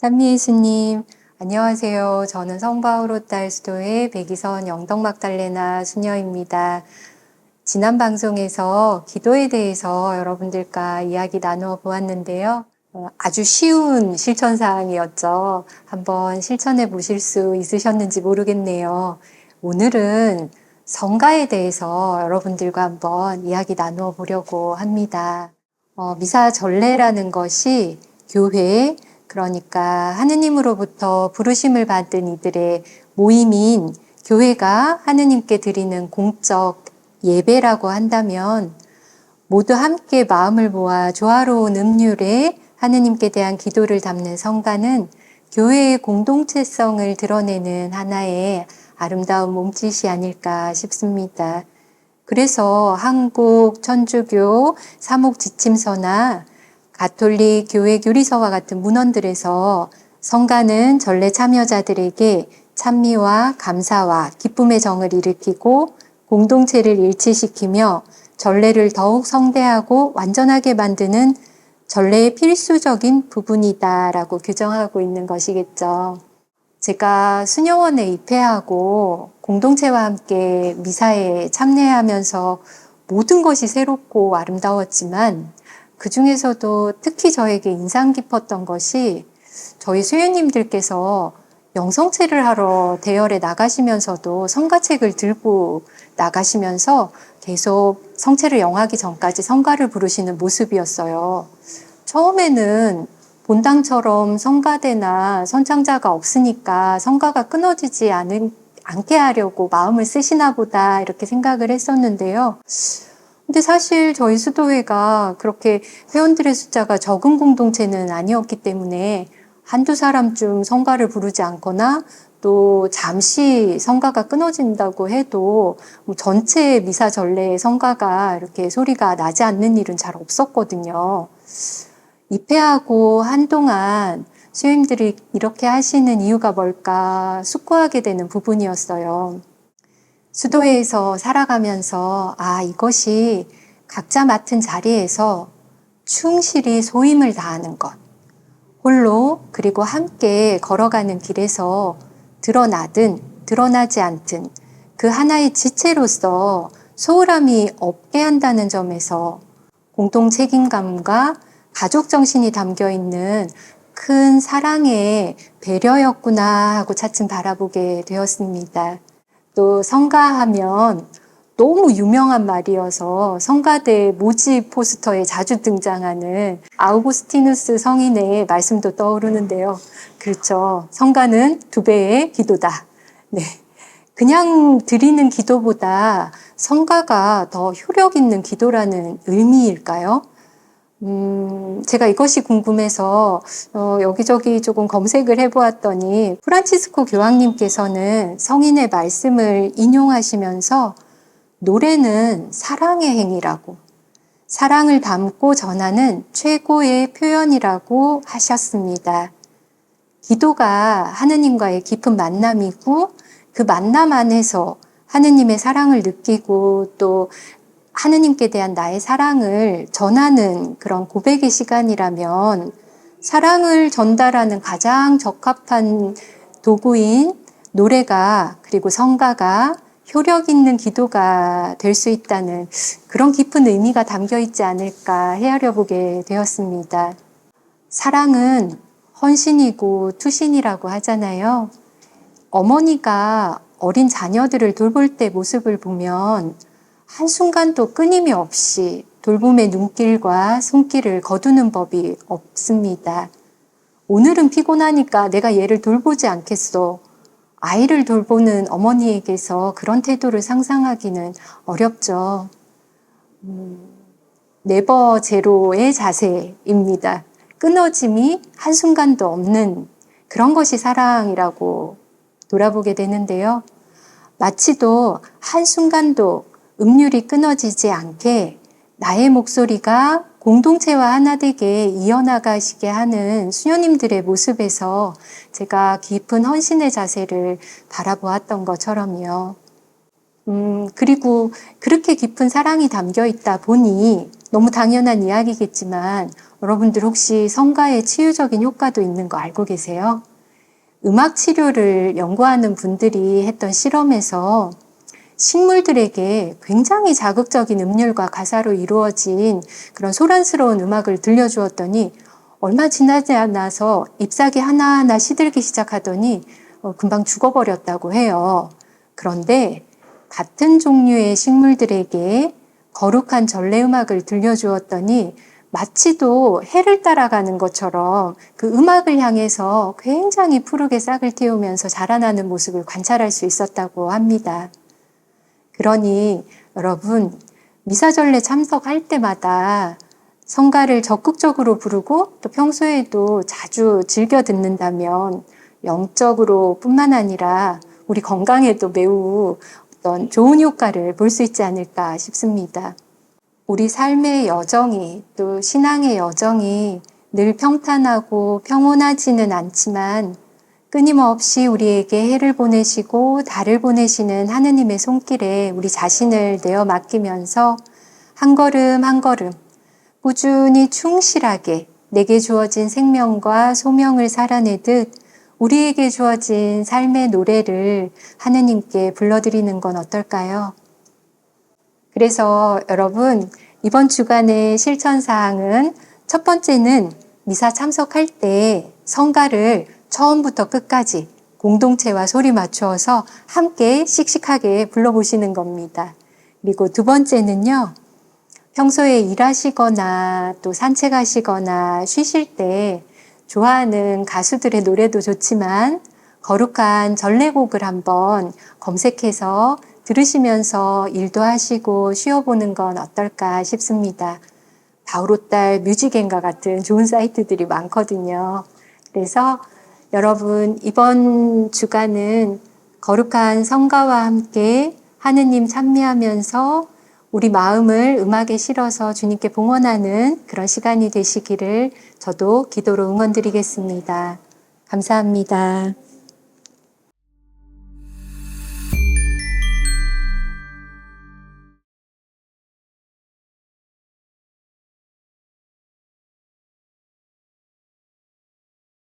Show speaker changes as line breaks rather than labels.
찬미 예수님, 안녕하세요. 저는 성바오로 딸스도의 백이선 영덕막달레나 수녀입니다. 지난 방송에서 기도에 대해서 여러분들과 이야기 나누어 보았는데요. 어, 아주 쉬운 실천 사항이었죠. 한번 실천해 보실 수 있으셨는지 모르겠네요. 오늘은 성가에 대해서 여러분들과 한번 이야기 나누어 보려고 합니다. 어, 미사 전례라는 것이 교회, 그러니까 하느님으로부터 부르심을 받은 이들의 모임인 교회가 하느님께 드리는 공적 예배라고 한다면 모두 함께 마음을 모아 조화로운 음률에 하느님께 대한 기도를 담는 성가는 교회의 공동체성을 드러내는 하나의 아름다운 몸짓이 아닐까 싶습니다. 그래서 한국 천주교 사목 지침서나 가톨릭 교회 교리서와 같은 문헌들에서 성가는 전례 참여자들에게 찬미와 감사와 기쁨의 정을 일으키고 공동체를 일치시키며 전례를 더욱 성대하고 완전하게 만드는 전례의 필수적인 부분이다라고 규정하고 있는 것이겠죠. 제가 수녀원에 입회하고 공동체와 함께 미사에 참여하면서 모든 것이 새롭고 아름다웠지만 그 중에서도 특히 저에게 인상 깊었던 것이 저희 수녀님들께서 영성체를 하러 대열에 나가시면서도 성가책을 들고 나가시면서 계속 성체를 영하기 전까지 성가를 부르시는 모습이었어요. 처음에는 본당처럼 성가대나 선창자가 없으니까 성가가 끊어지지 않은, 않게 하려고 마음을 쓰시나 보다 이렇게 생각을 했었는데요. 근데 사실 저희 수도회가 그렇게 회원들의 숫자가 적은 공동체는 아니었기 때문에 한두 사람쯤 성가를 부르지 않거나 또 잠시 성가가 끊어진다고 해도 뭐 전체 미사 전례의 성가가 이렇게 소리가 나지 않는 일은 잘 없었거든요. 입회하고 한동안 수임들이 이렇게 하시는 이유가 뭘까 숙고하게 되는 부분이었어요. 수도회에서 살아가면서 아, 이것이 각자 맡은 자리에서 충실히 소임을 다하는 것. 홀로 그리고 함께 걸어가는 길에서 드러나든 드러나지 않든 그 하나의 지체로서 소홀함이 없게 한다는 점에서 공동 책임감과 가족 정신이 담겨 있는 큰 사랑의 배려였구나 하고 차츰 바라보게 되었습니다. 또 성가하면 너무 유명한 말이어서 성가대 모집 포스터에 자주 등장하는 아우구스티누스 성인의 말씀도 떠오르는데요. 그렇죠. 성가는 두 배의 기도다. 네. 그냥 드리는 기도보다 성가가 더 효력 있는 기도라는 의미일까요? 음, 제가 이것이 궁금해서 어, 여기저기 조금 검색을 해보았더니 프란치스코 교황님께서는 성인의 말씀을 인용하시면서 노래는 사랑의 행위라고 사랑을 담고 전하는 최고의 표현이라고 하셨습니다. 기도가 하느님과의 깊은 만남이고 그 만남 안에서 하느님의 사랑을 느끼고 또 하느님께 대한 나의 사랑을 전하는 그런 고백의 시간이라면 사랑을 전달하는 가장 적합한 도구인 노래가 그리고 성가가 효력 있는 기도가 될 수 있다는 그런 깊은 의미가 담겨 있지 않을까 헤아려 보게 되었습니다. 사랑은 헌신이고 투신이라고 하잖아요. 어머니가 어린 자녀들을 돌볼 때 모습을 보면 한순간도 끊임이 없이 돌봄의 눈길과 손길을 거두는 법이 없습니다. 오늘은 피곤하니까 내가 얘를 돌보지 않겠어. 아이를 돌보는 어머니에게서 그런 태도를 상상하기는 어렵죠. 음, 네버 제로의 자세입니다. 끊어짐이 한순간도 없는 그런 것이 사랑이라고 돌아보게 되는데요. 마치도 한순간도 음률이 끊어지지 않게 나의 목소리가 공동체와 하나 되게 이어나가시게 하는 수녀님들의 모습에서 제가 깊은 헌신의 자세를 바라보았던 것처럼요. 음, 그리고 그렇게 깊은 사랑이 담겨 있다 보니 너무 당연한 이야기겠지만 여러분들 혹시 성가의 치유적인 효과도 있는 거 알고 계세요? 음악 치료를 연구하는 분들이 했던 실험에서 식물들에게 굉장히 자극적인 음률과 가사로 이루어진 그런 소란스러운 음악을 들려주었더니 얼마 지나지 않아서 잎사귀 하나하나 시들기 시작하더니 어, 금방 죽어버렸다고 해요. 그런데 같은 종류의 식물들에게 거룩한 전래 음악을 들려주었더니 마치도 해를 따라가는 것처럼 그 음악을 향해서 굉장히 푸르게 싹을 틔우면서 자라나는 모습을 관찰할 수 있었다고 합니다. 그러니 여러분 미사전례 참석할 때마다 성가를 적극적으로 부르고 또 평소에도 자주 즐겨 듣는다면 영적으로 뿐만 아니라 우리 건강에도 매우 어떤 좋은 효과를 볼 수 있지 않을까 싶습니다. 우리 삶의 여정이 또 신앙의 여정이 늘 평탄하고 평온하지는 않지만 끊임없이 우리에게 해를 보내시고 달을 보내시는 하느님의 손길에 우리 자신을 내어 맡기면서 한 걸음 한 걸음 꾸준히 충실하게 내게 주어진 생명과 소명을 살아내듯 우리에게 주어진 삶의 노래를 하느님께 불러드리는 건 어떨까요? 그래서 여러분, 이번 주간의 실천 사항은 첫 번째는 미사 참석할 때 성가를 처음부터 끝까지 공동체와 소리 맞추어서 함께 씩씩하게 불러보시는 겁니다. 그리고 두 번째는요, 평소에 일하시거나 또 산책하시거나 쉬실 때 좋아하는 가수들의 노래도 좋지만 거룩한 전래곡을 한번 검색해서 들으시면서 일도 하시고 쉬어보는 건 어떨까 싶습니다. 바우로딸 뮤직앤과 같은 좋은 사이트들이 많거든요. 그래서 여러분 이번 주간은 거룩한 성가와 함께 하느님 찬미하면서 우리 마음을 음악에 실어서 주님께 봉헌하는 그런 시간이 되시기를 저도 기도로 응원드리겠습니다. 감사합니다.